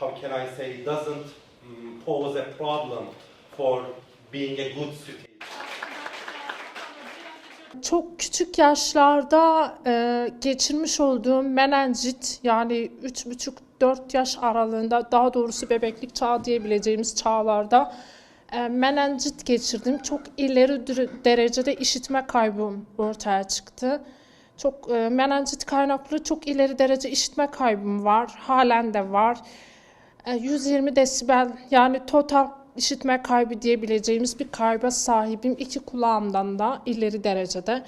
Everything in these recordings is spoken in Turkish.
can I say, doesn't mm, pose a problem for being a good student. Çok küçük yaşlarda e, geçirmiş olduğum menenjit yani 3,5-4 yaş aralığında daha doğrusu bebeklik çağı diyebileceğimiz çağlarda e, menenjit geçirdim. Çok ileri derecede işitme kaybım ortaya çıktı. Çok e, menenjit kaynaklı çok ileri derece işitme kaybım var. Halen de var. E, 120 desibel yani total işitme kaybı diyebileceğimiz bir kayba sahibim. İki kulağımdan da ileri derecede.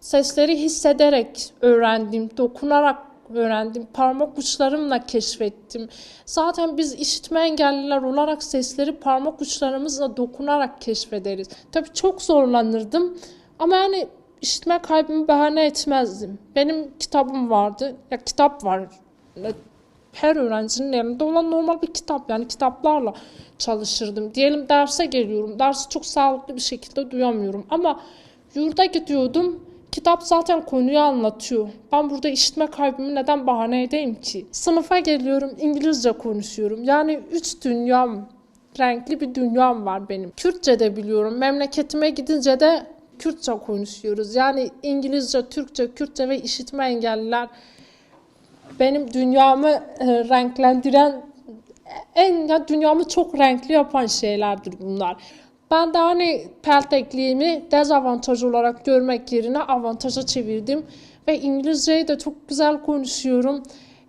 Sesleri hissederek öğrendim, dokunarak öğrendim, parmak uçlarımla keşfettim. Zaten biz işitme engelliler olarak sesleri parmak uçlarımızla dokunarak keşfederiz. Tabii çok zorlanırdım ama yani işitme kaybımı bahane etmezdim. Benim kitabım vardı. Ya kitap var her öğrencinin elinde olan normal bir kitap yani kitaplarla çalışırdım. Diyelim derse geliyorum. Dersi çok sağlıklı bir şekilde duyamıyorum ama yurda gidiyordum. Kitap zaten konuyu anlatıyor. Ben burada işitme kaybımı neden bahane edeyim ki? Sınıfa geliyorum, İngilizce konuşuyorum. Yani üç dünyam, renkli bir dünyam var benim. Kürtçe de biliyorum. Memleketime gidince de Kürtçe konuşuyoruz. Yani İngilizce, Türkçe, Kürtçe ve işitme engelliler benim dünyamı e, renklendiren en ya dünyamı çok renkli yapan şeylerdir bunlar. Ben de hani peltekliğimi dezavantaj olarak görmek yerine avantaja çevirdim ve İngilizceyi de çok güzel konuşuyorum.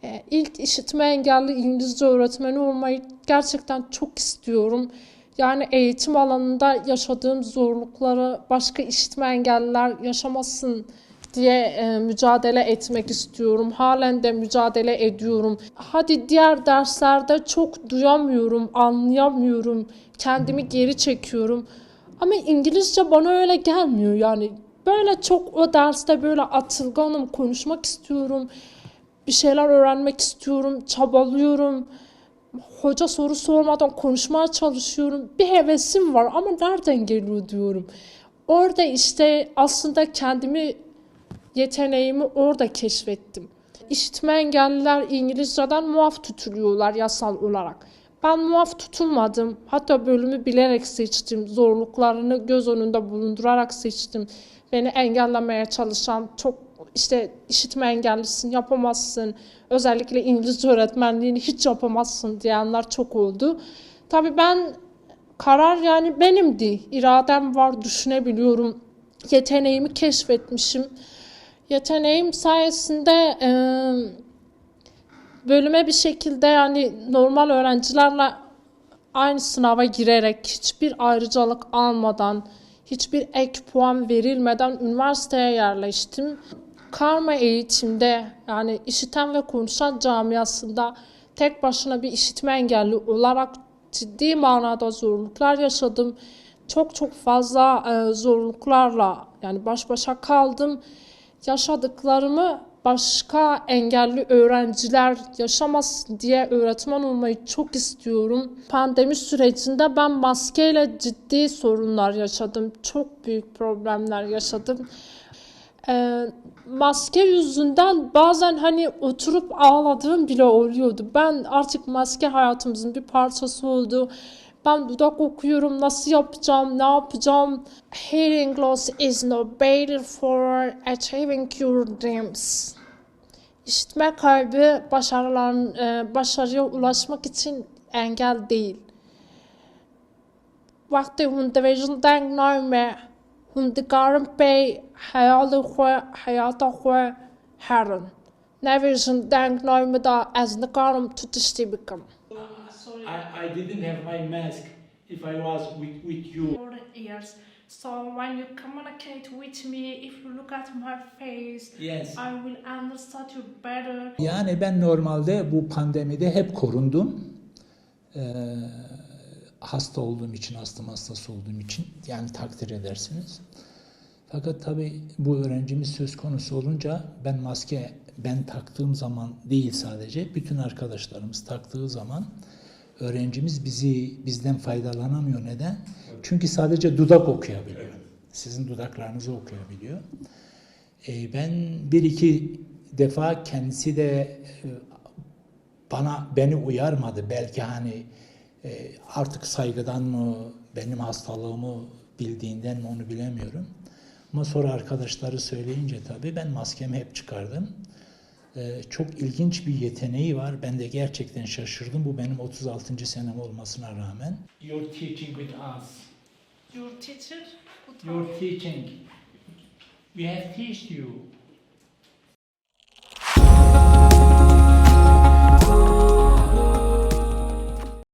E, İlk işitme engelli İngilizce öğretmeni olmayı gerçekten çok istiyorum. Yani eğitim alanında yaşadığım zorlukları başka işitme engelliler yaşamasın diye e, mücadele etmek istiyorum. Halen de mücadele ediyorum. Hadi diğer derslerde çok duyamıyorum, anlayamıyorum. Kendimi geri çekiyorum. Ama İngilizce bana öyle gelmiyor yani. Böyle çok o derste böyle atılganım, konuşmak istiyorum. Bir şeyler öğrenmek istiyorum, çabalıyorum. Hoca soru sormadan konuşmaya çalışıyorum. Bir hevesim var ama nereden geliyor diyorum. Orada işte aslında kendimi yeteneğimi orada keşfettim. İşitme engelliler İngilizceden muaf tutuluyorlar yasal olarak. Ben muaf tutulmadım. Hatta bölümü bilerek seçtim. Zorluklarını göz önünde bulundurarak seçtim. Beni engellemeye çalışan çok işte işitme engellisin, yapamazsın. Özellikle İngilizce öğretmenliğini hiç yapamazsın diyenler çok oldu. Tabii ben karar yani benimdi. İradem var, düşünebiliyorum. Yeteneğimi keşfetmişim yeteneğim sayesinde e, bölüme bir şekilde yani normal öğrencilerle aynı sınava girerek hiçbir ayrıcalık almadan, hiçbir ek puan verilmeden üniversiteye yerleştim. Karma eğitimde yani işiten ve konuşan camiasında tek başına bir işitme engelli olarak ciddi manada zorluklar yaşadım. Çok çok fazla e, zorluklarla yani baş başa kaldım yaşadıklarımı başka engelli öğrenciler yaşamasın diye öğretmen olmayı çok istiyorum. Pandemi sürecinde ben maskeyle ciddi sorunlar yaşadım. Çok büyük problemler yaşadım. Ee, maske yüzünden bazen hani oturup ağladığım bile oluyordu. Ben artık maske hayatımızın bir parçası oldu. Ben dudak okuyorum, nasıl yapacağım, ne yapacağım? Hearing loss is no barrier for achieving your dreams. İşitme kaybı başarıların, e, başarıya ulaşmak için engel değil. Vakti hun division'dan nøye hun det garden bag hayalı hva hayata hva herren. Nevision'dan nøye da az ne garden tutuştibikam. I, I didn't have my mask if I was with, with you. for years. So when you communicate with me, if you look at my face, Yes. I will understand you better. Yani ben normalde bu pandemide hep korundum. Ee, hasta olduğum için, astım hastası olduğum için yani takdir edersiniz. Fakat tabii bu öğrencimiz söz konusu olunca ben maske ben taktığım zaman değil sadece bütün arkadaşlarımız taktığı zaman öğrencimiz bizi bizden faydalanamıyor. Neden? Çünkü sadece dudak okuyabiliyor. Sizin dudaklarınızı okuyabiliyor. Ee, ben bir iki defa kendisi de e, bana beni uyarmadı. Belki hani e, artık saygıdan mı, benim hastalığımı bildiğinden mi onu bilemiyorum. Ama sonra arkadaşları söyleyince tabii ben maskemi hep çıkardım. E, çok ilginç bir yeteneği var. Ben de gerçekten şaşırdım. Bu benim 36. senem olmasına rağmen. You're teaching with us. Your teacher? Good You're teaching. We have teached you